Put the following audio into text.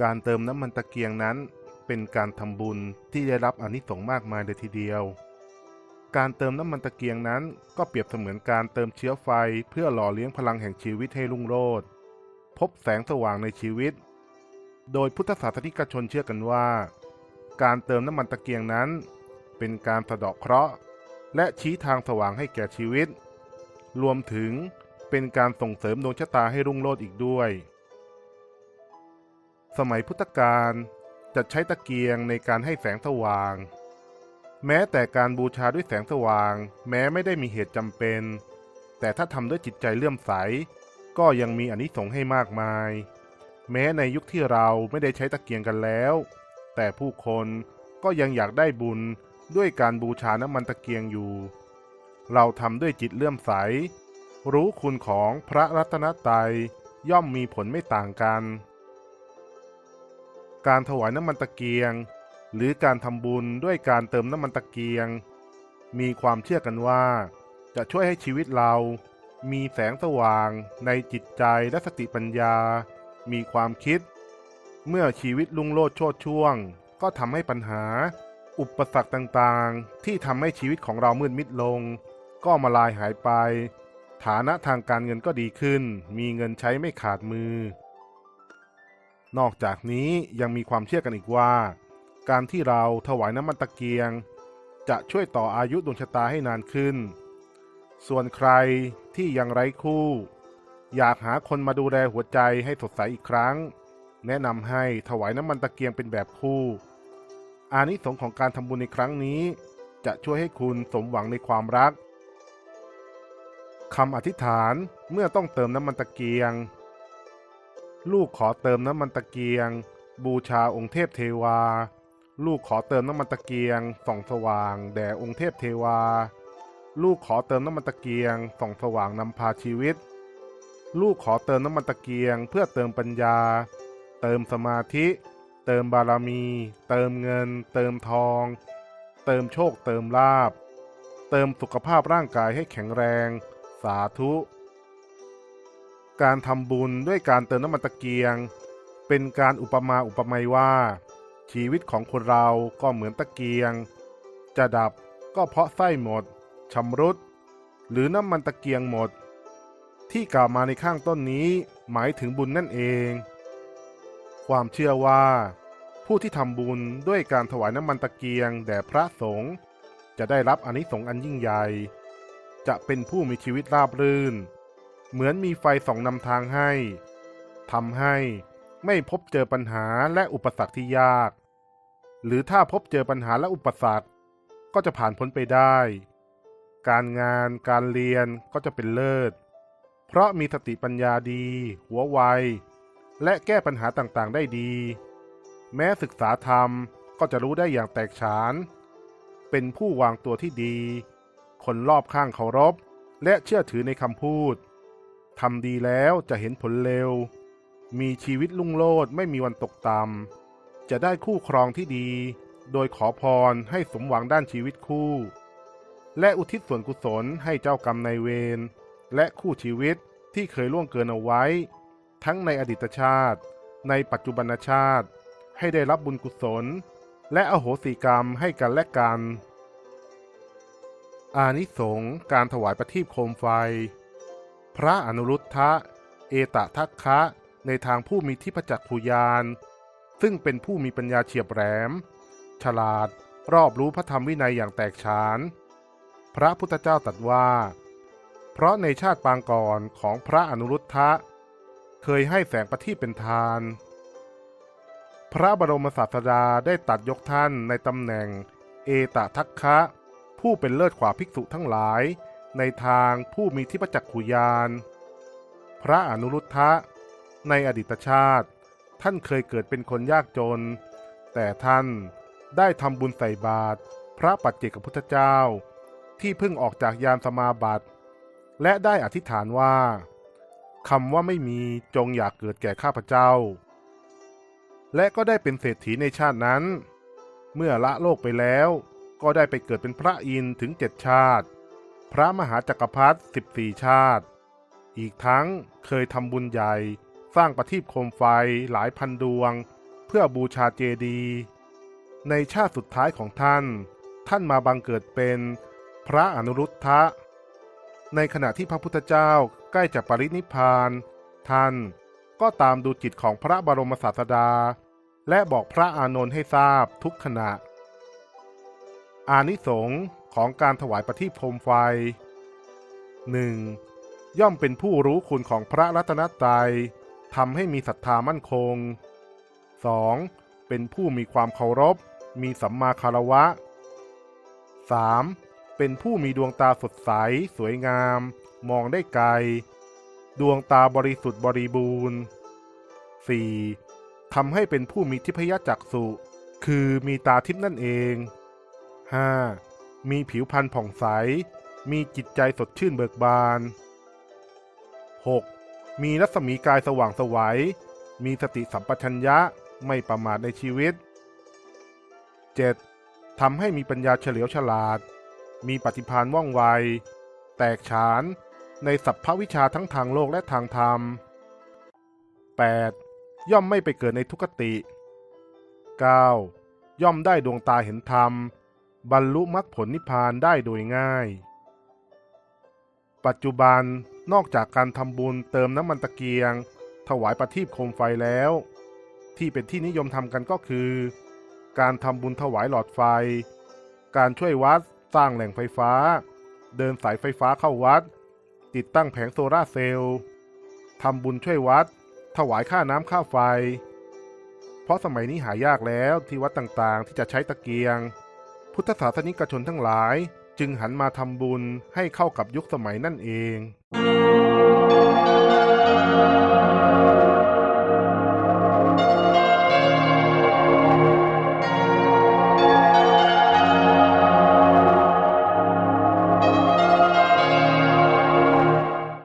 การเติมน้ำมันตะเกียงนั้น เป็นการทำบุญที่ได้รับอนิสงส์มากมายเลยทีเดียว การเติมน้ำมันตะเกียงนั้น ก็เปรียบเสมือนการเติมเชื้อไฟเพื่อหล่อเลี้ยงพลังแห่งชีวิตให้รุ่งโรจน์พบแสงสว่างในชีวิต โดยพุทธศาสนิกชนเชื่อกันว่า การเติมน้ำมันตะเกียงนั้น เป็นการสะเดาะเคราะห์ และชี้ทางสว่างให้แก่ชีวิต รวมถึงเป็นการส่งเสริมดวงชะตาให้รุ่งโรจน์อีกด้วย สมัยพุทธกาลจะใช้ตะเกียงในการให้แสงสว่าง แม้แต่การบูชาด้วยแสงสว่าง แม้ไม่ได้มีเหตุจำเป็น แต่ถ้าทำด้วยจิตใจเลื่อมใส ก็ยังมีอนิสงส์ให้มากมาย แม้ในยุคที่เราไม่ได้ใช้ตะเกียงกันแล้ว แต่ผู้คนก็ยังอยากได้บุญด้วยการบูชาน้ำมันตะเกียงอยู่ เราทำด้วยจิตเลื่อมใส รู้คุณของพระรัตนตรัยย่อมมีผลไม่ต่างกัน การถวายน้ำมันตะเกียง หรือการทำบุญด้วยการเติมน้ำมันตะเกียง มีความเชื่อกันว่า จะช่วยให้ชีวิตเรา มีแสงสว่างในจิตใจและสติปัญญา มีความคิด เมื่อชีวิตลุงโลดโชดช่วง ก็ทำให้ปัญหา อุปสรรคต่างๆ ที่ทำให้ชีวิตของเรามืดมิดลง ก็มาลายหายไป ฐานะทางการเงินก็ดีขึ้น มีเงินใช้ไม่ขาดมือ นอกจากนี้ยังมีความเชื่อกันอีกว่า การที่เราถวายน้ำมันตะเกียง จะช่วยต่ออายุดวงชะตาให้นานขึ้น ส่วนใครที่ยังไร้คู่ อยากหาคนมาดูแลหัวใจให้สดใสอีกครั้ง แนะนำให้ถวายน้ำมันตะเกียงเป็นแบบคู่ อานิสงส์ของการทำบุญในครั้งนี้ จะช่วยให้คุณสมหวังในความรักคำอธิษฐานเมื่อต้องเติมน้ำมันตะเกียง ลูกขอเติมน้ำมันตะเกียง บูชาองค์เทพเทวา ลูกขอเติมน้ำมันตะเกียงส่องสว่าง แด่องค์เทพเทวา ลูกขอเติมน้ำมันตะเกียงส่องสว่างนำพาชีวิต ลูกขอเติมน้ำมันตะเกียง เพื่อเติมปัญญา เติมสมาธิ เติมบารมี เติมเงิน เติมทอง เติมโชคเติมลาบ เติมสุขภาพร่างกายให้แข็งแรง สาธุ การทำบุญด้วยการเติมน้ำมันตะเกียง เป็นการอุปมาอุปไมยว่า ชีวิตของคนเราก็เหมือนตะเกียง จะดับก็เพราะไส้หมดชำรุด หรือน้ำมันตะเกียงหมด ที่กล่าวมาในข้างต้นนี้หมายถึงบุญนั่นเอง ความเชื่อว่า ผู้ที่ทำบุญด้วยการถวายน้ำมันตะเกียงแด่พระสงฆ์จะได้รับอนิสงส์อันยิ่งใหญ่ จะเป็นผู้มีชีวิตราบรื่น เหมือนมีไฟส่องนำทางให้ทำให้ไม่พบเจอปัญหาและอุปสรรคที่ยาก หรือถ้าพบเจอปัญหาและอุปสรรค ก็จะผ่านพ้นไปได้ การงานการเรียนก็จะเป็นเลิศ เพราะมีสติปัญญาดี หัวไว และแก้ปัญหาต่างๆได้ดี แม้ศึกษาธรรมก็จะรู้ได้อย่างแตกฉาน เป็นผู้วางตัวที่ดี คนรอบข้างเคารพ และเชื่อถือในคำพูด ทำดีแล้วจะเห็นผลเร็ว มีชีวิตลุ่งโลดไม่มีวันตกต่ำจะได้คู่ครองที่ดี โดยขอพรให้สมหวังด้านชีวิตคู่ และอุทิศส่วนกุศลให้เจ้ากรรมนายเวรและคู่ชีวิตที่เคยล่วงเกินเอาไว้ ทั้งในอดีตชาติ ในปัจจุบันชาติ ให้ได้รับบุญกุศล และอโหสิกรรมให้กันและกัน อานิสงส์การถวายประทีปโคมไฟ พระอนุรุทธะ เอตทัคคะ ในทางผู้มีทิพจักขุยาน ซึ่งเป็นผู้มีปัญญาเฉียบแหลม ฉลาดรอบรู้พระธรรมวินัยอย่างแตกฉาน พระพุทธเจ้าตรัสว่า เพราะในชาติปางก่อนของพระอนุรุทธะ เคยให้แสงประทีปเป็นทาน พระบรมศาสดาได้ตัดยกท่านในตำแหน่ง เอตทัคคะ ผู้เป็นเลิศกว่าภิกษุทั้งหลาย ในทางผู้มีทิพจักขุยาน พระอนุรุทธะ ในอดีตชาติ ท่านเคยเกิดเป็นคนยากจน แต่ท่านได้ทำบุญใส่บาตรพระปัจเจกพุทธเจ้า ที่เพิ่งออกจากยานสมาบัติ และได้อธิษฐานว่าคำว่าไม่มีจงอยากเกิดแก่ข้าพเจ้า และก็ได้เป็นเศรษฐีในชาตินั้น เมื่อละโลกไปแล้วก็ได้ไปเกิดเป็นพระอินทร์ถึงเจ็ดชาติ พระมหาจักรพรรดิสิบสี่ชาติ อีกทั้งเคยทำบุญใหญ่ สร้างประทีปโคมไฟหลายพันดวง เพื่อบูชาเจดีย์ในชาติสุดท้ายของท่าน ท่านมาบังเกิดเป็นพระอนุรุทธะ ในขณะที่พระพุทธเจ้าใกล้จะปรินิพพานท่านก็ตามดูจิตของพระบรมศาสดา และบอกพระอานนท์ให้ทราบทุกขณะ อานิสงส์ ของการถวายประทีปโคมไฟ 1. ย่อมเป็นผู้รู้คุณของพระรัตนตรัยทำให้มีศรัทธามั่นคง 2. เป็นผู้มีความเคารพ มีสัมมาคารวะ 3. เป็นผู้มีดวงตาสดใส สวยงาม มองได้ไกล ดวงตาบริสุทธิ์บริบูรณ์ 4. ทำให้เป็นผู้มีทิพยจักษุ คือมีตาทิพนั่นเอง 5. มีผิวพรรณผ่องใส มีจิตใจสดชื่นเบิกบาน 6. มีรัศมีกายสว่างสวัย มีสติสัมปชัญญะไม่ประมาทในชีวิต 7. ทำให้มีปัญญาเฉลียวฉลาด มีปฏิภาณว่องไว แตกฉานในสัพพวิชาทั้งทางโลกและทางธรรม 8. ย่อมไม่ไปเกิดในทุกขติ 9. ย่อมได้ดวงตาเห็นธรรม บรรลุมรรคผลนิพพานได้โดยง่าย ปัจจุบันนอกจากการทำบุญเติมน้ำมันตะเกียง ถวายประทีปโคมไฟแล้ว ที่เป็นที่นิยมทำกันก็คือ การทำบุญถวายหลอดไฟ การช่วยวัดสร้างแหล่งไฟฟ้า เดินสายไฟฟ้าเข้าวัด ติดตั้งแผงโซลาเซลล์ทำบุญช่วยวัด ถวายค่าน้ำค่าไฟ เพราะสมัยนี้หายากแล้วที่วัดต่างๆที่จะใช้ตะเกียง พุทธศาสนิกชนทั้งหลาย จึงหันมาทำบุญให้เข้ากับยุคสมัยนั่นเอง